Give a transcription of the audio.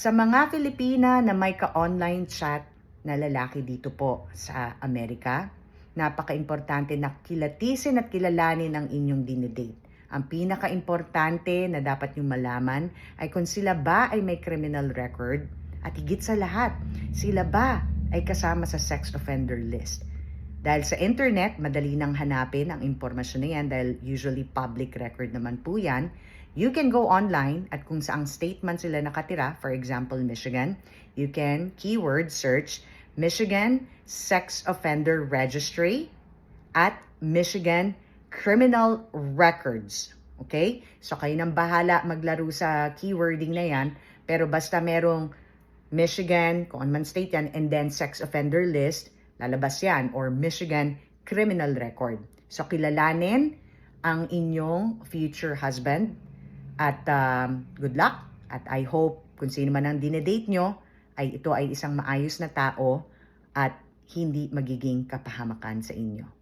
Sa mga Filipina na may ka-online chat na lalaki dito po sa Amerika, napaka-importante na kilatisin at kilalanin ang inyong dinidate. Ang pinaka-importante na dapat nyo malaman ay kung sila ba ay may criminal record at higit sa lahat, sila ba ay kasama sa sex offender list. Dahil sa internet, madali nang hanapin ang impormasyon na yan dahil usually public record naman po yan. You can go online at kung saang state man sila nakatira, for example, Michigan, you can keyword search Michigan Sex Offender Registry at Michigan Criminal Records. Okay? So kayo nang bahala maglaro sa keywording na yan, pero basta merong Michigan, kung ano man state yan, and then sex offender list, lalabas yan, or Michigan criminal record. So, kilalanin ang inyong future husband at um, good luck. At I hope kung sino man ang dinedate nyo, ay ito ay isang maayos na tao at hindi magiging kapahamakan sa inyo.